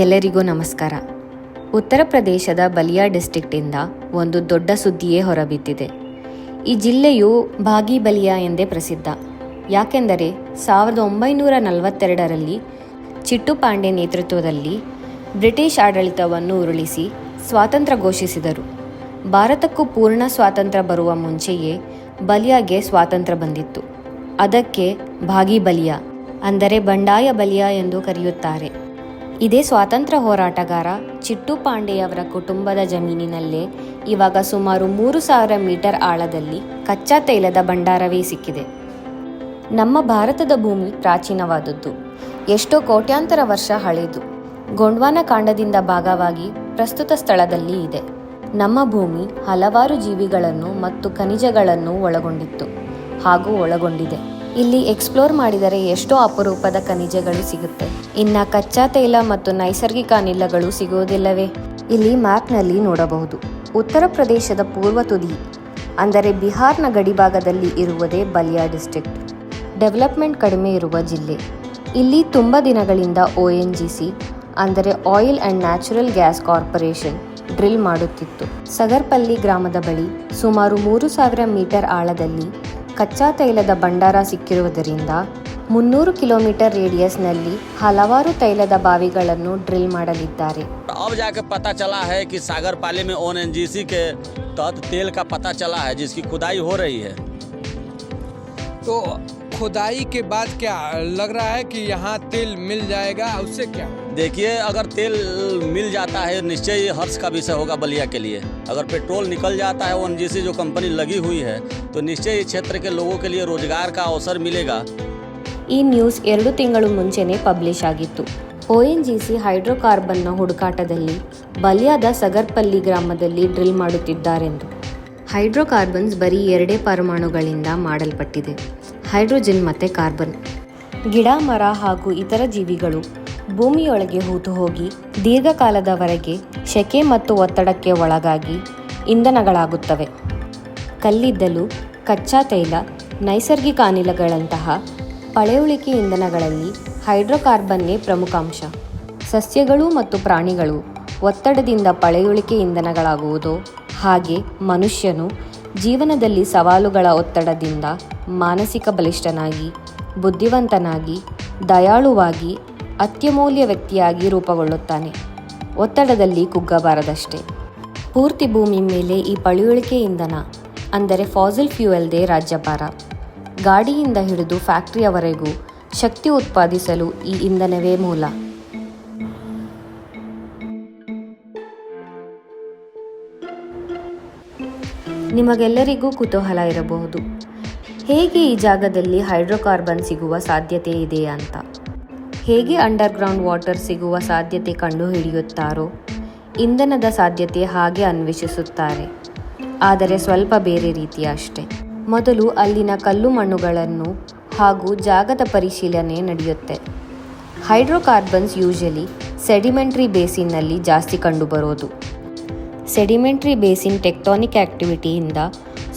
ಎಲ್ಲರಿಗೂ ನಮಸ್ಕಾರ. ಉತ್ತರ ಪ್ರದೇಶದ ಬಲಿಯಾ ಡಿಸ್ಟ್ರಿಕ್ಟಿಂದ ಒಂದು ದೊಡ್ಡ ಸುದ್ದಿಯೇ ಹೊರಬಿದ್ದಿದೆ. ಈ ಜಿಲ್ಲೆಯು ಭಾಗಿ ಬಲಿಯಾ ಎಂದೇ ಪ್ರಸಿದ್ಧ. ಯಾಕೆಂದರೆ ಸಾವಿರದ ಒಂಬೈನೂರ ನಲವತ್ತೆರಡರಲ್ಲಿ ಚಿಟ್ಟು ಪಾಂಡೆ ನೇತೃತ್ವದಲ್ಲಿ ಬ್ರಿಟಿಷ್ ಆಡಳಿತವನ್ನು ಉರುಳಿಸಿ ಸ್ವಾತಂತ್ರ್ಯ ಘೋಷಿಸಿದರು. ಭಾರತಕ್ಕೂ ಪೂರ್ಣ ಸ್ವಾತಂತ್ರ್ಯ ಬರುವ ಮುಂಚೆಯೇ ಬಲಿಯಾಗೆ ಸ್ವಾತಂತ್ರ್ಯ ಬಂದಿತ್ತು. ಅದಕ್ಕೆ ಭಾಗಿ ಬಲಿಯಾ, ಅಂದರೆ ಬಂಡಾಯ ಬಲಿಯಾ ಎಂದು ಕರೆಯುತ್ತಾರೆ. ಇದೇ ಸ್ವಾತಂತ್ರ್ಯ ಹೋರಾಟಗಾರ ಚಿಟ್ಟು ಪಾಂಡೆಯವರ ಕುಟುಂಬದ ಜಮೀನಿನಲ್ಲೇ ಇವಾಗ ಸುಮಾರು ಮೂರು ಸಾವಿರ ಮೀಟರ್ ಆಳದಲ್ಲಿ ಕಚ್ಚಾ ತೈಲದ ಭಂಡಾರವೇ ಸಿಕ್ಕಿದೆ. ನಮ್ಮ ಭಾರತದ ಭೂಮಿ ಪ್ರಾಚೀನವಾದದ್ದು. ಎಷ್ಟೋ ಕೋಟ್ಯಾಂತರ ವರ್ಷ ಹಳೆಯದು ಗೊಂಡ್ವಾನ ಕಾಂಡದಿಂದ ಭಾಗವಾಗಿ ಪ್ರಸ್ತುತ ಸ್ಥಳದಲ್ಲಿ ಇದೆ. ನಮ್ಮ ಭೂಮಿ ಹಲವಾರು ಜೀವಿಗಳನ್ನು ಮತ್ತು ಖನಿಜಗಳನ್ನು ಒಳಗೊಂಡಿತ್ತು ಹಾಗೂ ಒಳಗೊಂಡಿದೆ. ಇಲ್ಲಿ ಎಕ್ಸ್ಪ್ಲೋರ್ ಮಾಡಿದರೆ ಎಷ್ಟೋ ಅಪರೂಪದ ಖನಿಜಗಳು ಸಿಗುತ್ತೆ. ಇನ್ನ ಕಚ್ಚಾ ತೈಲ ಮತ್ತು ನೈಸರ್ಗಿಕ ಅನಿಲಗಳು ಸಿಗುವುದಿಲ್ಲವೇ? ಇಲ್ಲಿ ಮ್ಯಾಪ್ನಲ್ಲಿ ನೋಡಬಹುದು. ಉತ್ತರ ಪ್ರದೇಶದ ಪೂರ್ವ ತುದಿ, ಅಂದರೆ ಬಿಹಾರ್ನ ಗಡಿಭಾಗದಲ್ಲಿ ಇರುವುದೇ ಬಲಿಯಾ ಡಿಸ್ಟ್ರಿಕ್ಟ್. ಡೆವಲಪ್ಮೆಂಟ್ ಕಡಿಮೆ ಇರುವ ಜಿಲ್ಲೆ. ಇಲ್ಲಿ ತುಂಬ ದಿನಗಳಿಂದ ಒ ಎನ್ ಜಿ ಸಿ, ಅಂದರೆ oil and natural gas corporation, drill ಮಾಡುತ್ತಿತ್ತು. ಸಗರ್ಪಲ್ಲಿ ಗ್ರಾಮದ ಬಳಿ ಸುಮಾರು ಮೂರು ಸಾವಿರ ಮೀಟರ್ ಆಳದಲ್ಲಿ ಕಚ್ಚಾ ತೈಲದ ಭಂಡಾರ ಸಿಕ್ಕಿರುವುದರಿಂದ ಮುನ್ನೂರು ಕಿಲೋಮೀಟರ್ ರೇಡಿಯಸ್ನಲ್ಲಿ ಹಲವಾರು ತೈಲದ ಬಾವಿಗಳನ್ನು ಡ್ರಿಲ್ ಮಾಡಲಿದ್ದಾರೆ अब जाके पता चला है कि सागर पाली में ओन के तहत तेल का पता चला है जिसकी खुदाई हो रही है तो खुदाई के बाद क्या लग रहा है कि यहाँ तेल मिल जाएगा उससे क्या देखिए अगर तेल मिल जाता है निश्चय ये हर्ष का विषय होगा बलिया के लिए अगर पेट्रोल निकल जाता है ओन जो कंपनी लगी हुई है तो निश्चय इस क्षेत्र के लोगों के लिए रोजगार का अवसर मिलेगा ಈ ನ್ಯೂಸ್ ಎರಡು ತಿಂಗಳು ಮುಂಚೆನೇ ಪಬ್ಲಿಷ್ ಆಗಿತ್ತು ಒ ಎನ್ ಜಿ ಸಿ ಹೈಡ್ರೋಕಾರ್ಬನ್ನ ಹುಡುಕಾಟದಲ್ಲಿ ಬಲಿಯಾದ ಸಗರ್ಪಲ್ಲಿ ಗ್ರಾಮದಲ್ಲಿ ಡ್ರಿಲ್ ಮಾಡುತ್ತಿದ್ದಾರೆಂದು ಹೈಡ್ರೋಕಾರ್ಬನ್ಸ್ ಬರೀ ಎರಡೇ ಪರಮಾಣುಗಳಿಂದ ಮಾಡಲ್ಪಟ್ಟಿದೆ ಹೈಡ್ರೋಜನ್ ಮತ್ತು ಕಾರ್ಬನ್. ಗಿಡ, ಮರ ಹಾಗೂ ಇತರ ಜೀವಿಗಳು ಭೂಮಿಯೊಳಗೆ ಹೂತು ಹೋಗಿ ದೀರ್ಘಕಾಲದವರೆಗೆ ಶೆಕೆ ಮತ್ತು ಒತ್ತಡಕ್ಕೆ ಒಳಗಾಗಿ ಇಂಧನಗಳಾಗುತ್ತವೆ. ಕಲ್ಲಿದ್ದಲು, ಕಚ್ಚಾ ತೈಲ, ನೈಸರ್ಗಿಕ ಅನಿಲಗಳಂತಹ ಪಳೆಯುಳಿಕೆ ಇಂಧನಗಳಲ್ಲಿ ಹೈಡ್ರೋಕಾರ್ಬನ್ನೇ ಪ್ರಮುಖ ಅಂಶ ಸಸ್ಯಗಳು ಮತ್ತು ಪ್ರಾಣಿಗಳು ಒತ್ತಡದಿಂದ ಪಳೆಯುಳಿಕೆ ಇಂಧನಗಳಾಗುವುದು. ಹಾಗೆ ಮನುಷ್ಯನು ಜೀವನದಲ್ಲಿ ಸವಾಲುಗಳ ಒತ್ತಡದಿಂದ ಮಾನಸಿಕ ಬಲಿಷ್ಠನಾಗಿ, ಬುದ್ಧಿವಂತನಾಗಿ, ದಯಾಳುವಾಗಿ, ಅತ್ಯಮೂಲ್ಯ ವ್ಯಕ್ತಿಯಾಗಿ ರೂಪುಗೊಳ್ಳುತ್ತಾನೆ. ಒತ್ತಡದಲ್ಲಿ ಕುಗ್ಗಬಾರದಷ್ಟೇ. ಪೂರ್ತಿ ಭೂಮಿ ಮೇಲೆ ಈ ಪಳೆಯುಳಿಕೆ ಇಂಧನ, ಅಂದರೆ ಫಾಸಿಲ್ ಫ್ಯೂಯಲ್ದೇ ರಾಜ್ಯಭಾರ. ಗಾಡಿಯಿಂದ ಹಿಡಿದು ಫ್ಯಾಕ್ಟರಿಯವರೆಗೂ ಶಕ್ತಿ ಉತ್ಪಾದಿಸಲು ಈ ಇಂಧನವೇ ಮೂಲ. ನಿಮಗೆಲ್ಲರಿಗೂ ಕುತೂಹಲ ಇರಬಹುದು. ಹೇಗೆ ಈ ಜಾಗದಲ್ಲಿ ಹೈಡ್ರೋಕಾರ್ಬನ್ ಸಿಗುವ ಸಾಧ್ಯತೆ ಇದೆ ಅಂತ? ಹೇಗೆ ಅಂಡರ್ಗ್ರೌಂಡ್ ವಾಟರ್ ಸಿಗುವ ಸಾಧ್ಯತೆ ಕಂಡುಹಿಡಿಯುತ್ತಾರೋ? ಇಂಧನದ ಸಾಧ್ಯತೆ ಹಾಗೆ ಅನ್ವೇಷಿಸುತ್ತಾರೆ. ಆದರೆ ಸ್ವಲ್ಪ ಬೇರೆ ರೀತಿಯ ಅಷ್ಟೆ. ಮೊದಲು ಅಲ್ಲಿನ ಕಲ್ಲು ಮಣ್ಣುಗಳನ್ನು ಹಾಗೂ ಜಾಗದ ಪರಿಶೀಲನೆ ನಡೆಯುತ್ತೆ. ಹೈಡ್ರೋಕಾರ್ಬನ್ಸ್ ಯೂಶಲಿ ಸೆಡಿಮೆಂಟ್ರಿ ಬೇಸಿನ್ನಲ್ಲಿ ಜಾಸ್ತಿ ಕಂಡುಬರೋದು. ಸೆಡಿಮೆಂಟ್ರಿ ಬೇಸಿನ್ ಟೆಕ್ಟಾನಿಕ್ ಆ್ಯಕ್ಟಿವಿಟಿಯಿಂದ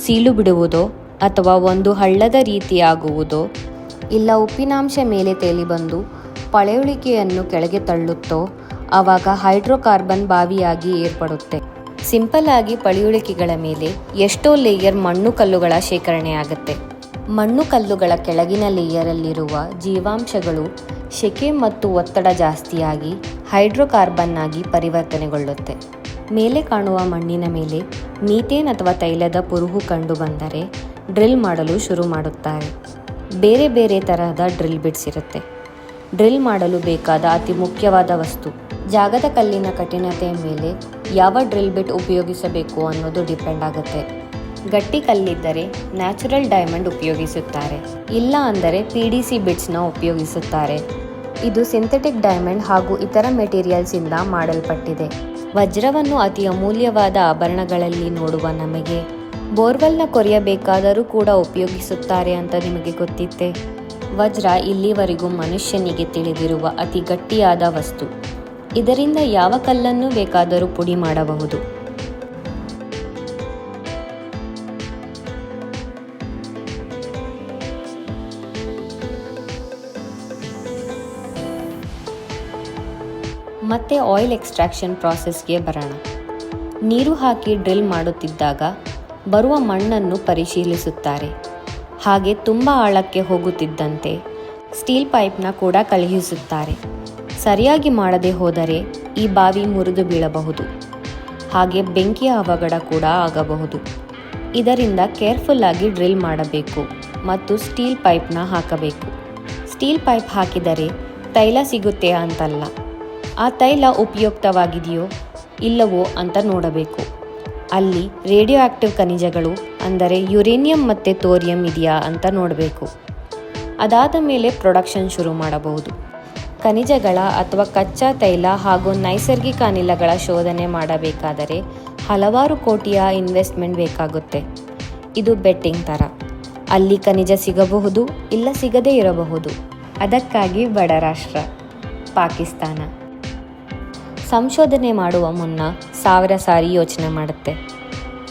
ಸೀಳು ಬಿಡುವುದೋ ಅಥವಾ ಒಂದು ಹಳ್ಳದ ರೀತಿಯಾಗುವುದೋ, ಇಲ್ಲ ಉಪ್ಪಿನಾಂಶ ಮೇಲೆ ತೇಲಿಬಂದು ಪಳೆಯುಳಿಕೆಯನ್ನು ಕೆಳಗೆ ತಳ್ಳುತ್ತೋ, ಆವಾಗ ಹೈಡ್ರೋಕಾರ್ಬನ್ ಬಾವಿಯಾಗಿ ಏರ್ಪಡುತ್ತೆ. ಸಿಂಪಲ್ ಆಗಿ ಪಳೆಯುಳಿಕೆಗಳ ಮೇಲೆ ಎಷ್ಟೋ ಲೇಯರ್ ಮಣ್ಣು ಕಲ್ಲುಗಳ ಶೇಖರಣೆ ಆಗುತ್ತೆ. ಮಣ್ಣು ಕಲ್ಲುಗಳ ಕೆಳಗಿನ ಲೇಯರಲ್ಲಿರುವ ಜೀವಾಂಶಗಳು ಶೆಕೆ ಮತ್ತು ಒತ್ತಡ ಜಾಸ್ತಿಯಾಗಿ ಹೈಡ್ರೋಕಾರ್ಬನ್ ಆಗಿ ಪರಿವರ್ತನೆಗೊಳ್ಳುತ್ತೆ. ಮೇಲೆ ಕಾಣುವ ಮಣ್ಣಿನ ಮೇಲೆ ಮೀಥೇನ್ ಅಥವಾ ತೈಲದ ಪುರುಹು ಕಂಡು ಬಂದರೆ ಡ್ರಿಲ್ ಮಾಡಲು ಶುರು ಮಾಡುತ್ತಾರೆ. ಬೇರೆ ಬೇರೆ ತರಹದ ಡ್ರಿಲ್ ಬಿಟ್ಸ್ ಇರುತ್ತೆ. ಡ್ರಿಲ್ ಮಾಡಲು ಬೇಕಾದ ಅತಿ ಮುಖ್ಯವಾದ ವಸ್ತು, ಜಾಗದ ಕಲ್ಲಿನ ಕಠಿಣತೆಯ ಮೇಲೆ ಯಾವ ಡ್ರಿಲ್ ಬಿಟ್ ಉಪಯೋಗಿಸಬೇಕು ಅನ್ನೋದು ಡಿಪೆಂಡ್ ಆಗುತ್ತೆ. ಗಟ್ಟಿ ಕಲ್ಲಿದ್ದರೆ ನ್ಯಾಚುರಲ್ ಡೈಮಂಡ್ ಉಪಯೋಗಿಸುತ್ತಾರೆ, ಇಲ್ಲ ಅಂದರೆ ಪಿ ಡಿ ಸಿ ಬಿಟ್ಸ್ನ ಉಪಯೋಗಿಸುತ್ತಾರೆ. ಇದು ಸಿಂಥೆಟಿಕ್ ಡೈಮಂಡ್ ಹಾಗೂ ಇತರ ಮೆಟೀರಿಯಲ್ಸಿಂದ ಮಾಡಲ್ಪಟ್ಟಿದೆ. ವಜ್ರವನ್ನು ಅತಿ ಅಮೂಲ್ಯವಾದ ಆಭರಣಗಳಲ್ಲಿ ನೋಡುವ ನಮಗೆ ಬೋರ್ವೆಲ್ನ ಕೊರೆಯಬೇಕಾದರೂ ಕೂಡ ಉಪಯೋಗಿಸುತ್ತಾರೆ ಅಂತ ನಿಮಗೆ ಗೊತ್ತಿತ್ತೆ. ವಜ್ರ ಇಲ್ಲಿವರೆಗೂ ಮನುಷ್ಯನಿಗೆ ತಿಳಿದಿರುವ ಅತಿ ಗಟ್ಟಿಯಾದ ವಸ್ತು. ಇದರಿಂದ ಯಾವ ಕಲ್ಲನ್ನು ಬೇಕಾದರೂ ಪುಡಿ ಮಾಡಬಹುದು. ಮತ್ತೆ ಆಯಿಲ್ ಎಕ್ಸ್ಟ್ರಾಕ್ಷನ್ ಪ್ರಾಸೆಸ್ಗೆ ಬರೋಣ. ನೀರು ಹಾಕಿ ಡ್ರಿಲ್ ಮಾಡುತ್ತಿದ್ದಾಗ ಬರುವ ಮಣ್ಣನ್ನು ಪರಿಶೀಲಿಸುತ್ತಾರೆ. ಹಾಗೆ ತುಂಬ ಆಳಕ್ಕೆ ಹೋಗುತ್ತಿದ್ದಂತೆ ಸ್ಟೀಲ್ ಪೈಪ್ನ ಕೂಡ ಕಳುಹಿಸುತ್ತಾರೆ. ಸರಿಯಾಗಿ ಮಾಡದೆ ಹೋದರೆ ಈ ಬಾವಿ ಮುರಿದು ಬೀಳಬಹುದು. ಹಾಗೆ ಬೆಂಕಿಯ ಅವಘಡ ಕೂಡ ಆಗಬಹುದು. ಇದರಿಂದ ಕೇರ್ಫುಲ್ ಆಗಿ ಡ್ರಿಲ್ ಮಾಡಬೇಕು ಮತ್ತು ಸ್ಟೀಲ್ ಪೈಪ್ನ ಹಾಕಬೇಕು. ಸ್ಟೀಲ್ ಪೈಪ್ ಹಾಕಿದರೆ ತೈಲ ಸಿಗುತ್ತೆ ಅಂತಲ್ಲ. ಆ ತೈಲ ಉಪಯುಕ್ತವಾಗಿದೆಯೋ ಇಲ್ಲವೋ ಅಂತ ನೋಡಬೇಕು. ಅಲ್ಲಿ ರೇಡಿಯೋ ಆಕ್ಟಿವ್ ಖನಿಜಗಳು, ಅಂದರೆ ಯುರೇನಿಯಂ ಮತ್ತು ತೋರಿಯಂ ಇದೆಯಾ ಅಂತ ನೋಡಬೇಕು. ಅದಾದ ಮೇಲೆ ಪ್ರೊಡಕ್ಷನ್ ಶುರು ಮಾಡಬಹುದು. ಖನಿಜಗಳ ಅಥವಾ ಕಚ್ಚಾ ತೈಲ ಹಾಗೂ ನೈಸರ್ಗಿಕ ಅನಿಲಗಳ ಶೋಧನೆ ಮಾಡಬೇಕಾದರೆ ಹಲವಾರು ಕೋಟಿಯ ಇನ್ವೆಸ್ಟ್ಮೆಂಟ್ ಬೇಕಾಗುತ್ತೆ. ಇದು ಬೆಟ್ಟಿಂಗ್ ಥರ. ಅಲ್ಲಿ ಖನಿಜ ಸಿಗಬಹುದು, ಇಲ್ಲ ಸಿಗದೇ ಇರಬಹುದು. ಅದಕ್ಕಾಗಿ ಬಡ ರಾಷ್ಟ್ರ, ಪಾಕಿಸ್ತಾನ. ಸಂಶೋಧನೆ ಮಾಡುವ ಮುನ್ನ ಸಾವಿರ ಸಾರಿ ಯೋಚನೆ ಮಾಡುತ್ತೆ.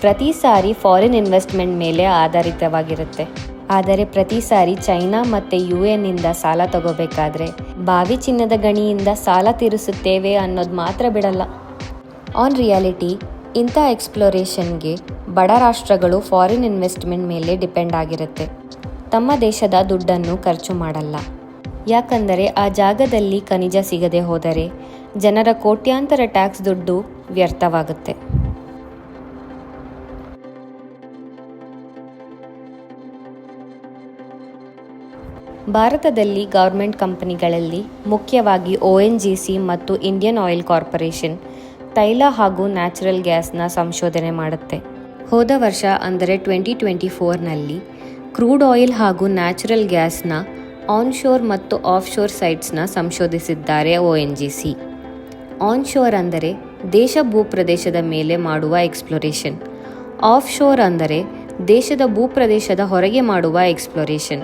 ಪ್ರತಿ ಸಾರಿ ಫಾರಿನ್ ಇನ್ವೆಸ್ಟ್ಮೆಂಟ್ ಮೇಲೆ ಆಧಾರಿತವಾಗಿರುತ್ತೆ. ಆದರೆ ಪ್ರತಿ ಸಾರಿ ಚೈನಾ ಮತ್ತು ಯು ಎನ್ನಿಂದ ಸಾಲ ತಗೋಬೇಕಾದ್ರೆ ಬಾವಿ ಚಿನ್ನದ ಗಣಿಯಿಂದ ಸಾಲ ತೀರಿಸುತ್ತೇವೆ ಅನ್ನೋದು ಮಾತ್ರ ಬಿಡಲ್ಲ. ಆನ್ ರಿಯಾಲಿಟಿ ಇಂಥ ಎಕ್ಸ್ಪ್ಲೋರೇಷನ್ಗೆ ಬಡ ರಾಷ್ಟ್ರಗಳು ಫಾರಿನ್ ಇನ್ವೆಸ್ಟ್ಮೆಂಟ್ ಮೇಲೆ ಡಿಪೆಂಡ್ ಆಗಿರುತ್ತೆ. ತಮ್ಮ ದೇಶದ ದುಡ್ಡನ್ನು ಖರ್ಚು ಮಾಡಲ್ಲ. ಯಾಕಂದರೆ ಆ ಜಾಗದಲ್ಲಿ ಖನಿಜ ಸಿಗದೆ ಹೋದರೆ ಜನರ ಕೋಟ್ಯಾಂತರ ಟ್ಯಾಕ್ಸ್ ದುಡ್ಡು ವ್ಯರ್ಥವಾಗುತ್ತೆ. ಭಾರತದಲ್ಲಿ ಗೌರ್ಮೆಂಟ್ ಕಂಪನಿಗಳಲ್ಲಿ ಮುಖ್ಯವಾಗಿ ಒ ಎನ್ ಜಿ ಸಿ ಮತ್ತು ಇಂಡಿಯನ್ ಆಯಿಲ್ ಕಾರ್ಪೊರೇಷನ್, ತೈಲ ಹಾಗೂ ನ್ಯಾಚುರಲ್ ಗ್ಯಾಸ್ನ ಸಂಶೋಧನೆ ಮಾಡುತ್ತೆ. ಹೋದ ವರ್ಷ, ಅಂದರೆ ಟ್ವೆಂಟಿ ಟ್ವೆಂಟಿ ಫೋರ್ನಲ್ಲಿ, ಕ್ರೂಡ್ ಆಯಿಲ್ ಹಾಗೂ ನ್ಯಾಚುರಲ್ ಗ್ಯಾಸ್ನ ಆನ್ಶೋರ್ ಮತ್ತು ಆಫ್ಶೋರ್ ಸೈಟ್ಸ್ನ ಸಂಶೋಧಿಸಿದ್ದಾರೆ O N G C. Onshore ಅಂದರೆ ದೇಶ ಭೂಪ್ರದೇಶದ ಮೇಲೆ ಮಾಡುವ ಎಕ್ಸ್ಪ್ಲೋರೇಷನ್. ಆಫ್ ಶೋರ್ ಅಂದರೆ ದೇಶದ ಭೂಪ್ರದೇಶದ ಹೊರಗೆ ಮಾಡುವ ಎಕ್ಸ್ಪ್ಲೋರೇಷನ್.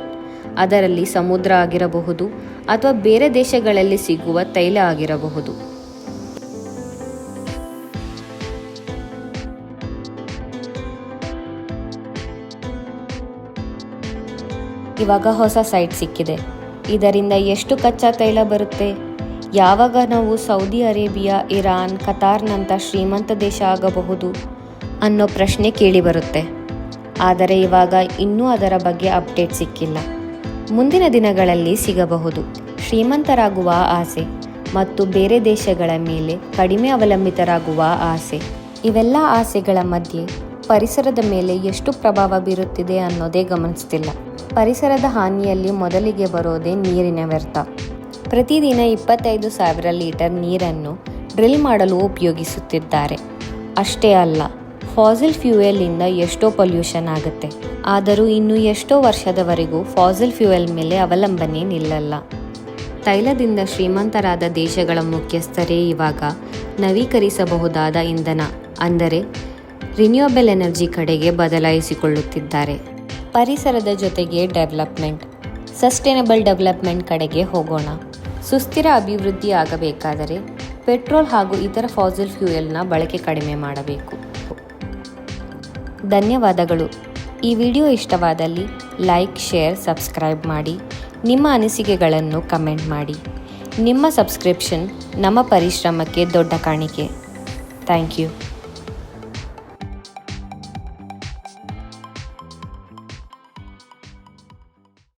ಅದರಲ್ಲಿ ಸಮುದ್ರ ಆಗಿರಬಹುದು ಅಥವಾ ಬೇರೆ ದೇಶಗಳಲ್ಲಿ ಸಿಗುವ ತೈಲ ಆಗಿರಬಹುದು. ಇವಾಗ ಹೊಸ ಸೈಟ್ ಸಿಕ್ಕಿದೆ. ಇದರಿಂದ ಎಷ್ಟು ಕಚ್ಚಾ ತೈಲ ಬರುತ್ತೆ? ಯಾವಾಗ ನಾವು ಸೌದಿ ಅರೇಬಿಯಾ, ಇರಾನ್, ಕತಾರ್ನಂಥ ಶ್ರೀಮಂತ ದೇಶ ಆಗಬಹುದು ಅನ್ನೋ ಪ್ರಶ್ನೆ ಕೇಳಿಬರುತ್ತೆ ಆದರೆ ಇವಾಗ ಇನ್ನೂ ಅದರ ಬಗ್ಗೆ ಅಪ್ಡೇಟ್ ಸಿಕ್ಕಿಲ್ಲ. ಮುಂದಿನ ದಿನಗಳಲ್ಲಿ ಸಿಗಬಹುದು. ಶ್ರೀಮಂತರಾಗುವ ಆಸೆ ಮತ್ತು ಬೇರೆ ದೇಶಗಳ ಮೇಲೆ ಕಡಿಮೆ ಅವಲಂಬಿತರಾಗುವ ಆಸೆ. ಇವೆಲ್ಲ ಆಸೆಗಳ ಮಧ್ಯೆ ಪರಿಸರದ ಮೇಲೆ ಎಷ್ಟು ಪ್ರಭಾವ ಬೀರುತ್ತಿದೆ ಅನ್ನೋದೇ ಗಮನಿಸ್ತಿಲ್ಲ. ಪರಿಸರದ ಹಾನಿಯಲ್ಲಿ ಮೊದಲಿಗೆ ಬರೋದೇ ನೀರಿನ ವ್ಯರ್ಥ. ಪ್ರತಿದಿನ ಇಪ್ಪತ್ತೈದು ಸಾವಿರ ಲೀಟರ್ ನೀರನ್ನು ಡ್ರಿಲ್ ಮಾಡಲು ಉಪಯೋಗಿಸುತ್ತಿದ್ದಾರೆ. ಅಷ್ಟೇ ಅಲ್ಲ, ಫಾಸಿಲ್ ಫ್ಯೂಯೆಲಿಂದ ಎಷ್ಟೋ ಪೊಲ್ಯೂಷನ್ ಆಗುತ್ತೆ. ಆದರೂ ಇನ್ನು ಎಷ್ಟೋ ವರ್ಷದವರೆಗೂ ಫಾಸಿಲ್ ಫ್ಯೂಯಲ್ ಮೇಲೆ ಅವಲಂಬನೆ ನಿಲ್ಲಲ್ಲ. ತೈಲದಿಂದ ಶ್ರೀಮಂತರಾದ ದೇಶಗಳ ಮುಖ್ಯಸ್ಥರೇ ಇವಾಗ ನವೀಕರಿಸಬಹುದಾದ ಇಂಧನ, ಅಂದರೆ ರಿನ್ಯೂಯಬಲ್ ಎನರ್ಜಿ ಕಡೆಗೆ ಬದಲಾಯಿಸಿಕೊಳ್ಳುತ್ತಿದ್ದಾರೆ. ಪರಿಸರದ ಜೊತೆಗೆ ಡೆವಲಪ್ಮೆಂಟ್, ಸಸ್ಟೈನಬಲ್ ಡೆವಲಪ್ಮೆಂಟ್ ಕಡೆಗೆ ಹೋಗೋಣ. ಸುಸ್ಥಿರ ಅಭಿವೃದ್ಧಿ ಆಗಬೇಕಾದರೆ ಪೆಟ್ರೋಲ್ ಹಾಗೂ ಇತರ ಫಾಸಿಲ್ ಫ್ಯೂಯಲ್ನ ಬಳಕೆ ಕಡಿಮೆ ಮಾಡಬೇಕು. ಧನ್ಯವಾದಗಳು. ಈ ವಿಡಿಯೋ ಇಷ್ಟವಾದಲ್ಲಿ ಲೈಕ್, ಶೇರ್, ಸಬ್ಸ್ಕ್ರೈಬ್ ಮಾಡಿ. ನಿಮ್ಮ ಅನಿಸಿಕೆಗಳನ್ನು ಕಮೆಂಟ್ ಮಾಡಿ. ನಿಮ್ಮ ಸಬ್ಸ್ಕ್ರಿಪ್ಷನ್ ನಮ್ಮ ಪರಿಶ್ರಮಕ್ಕೆ ದೊಡ್ಡ ಕಾಣಿಕೆ. Thank you.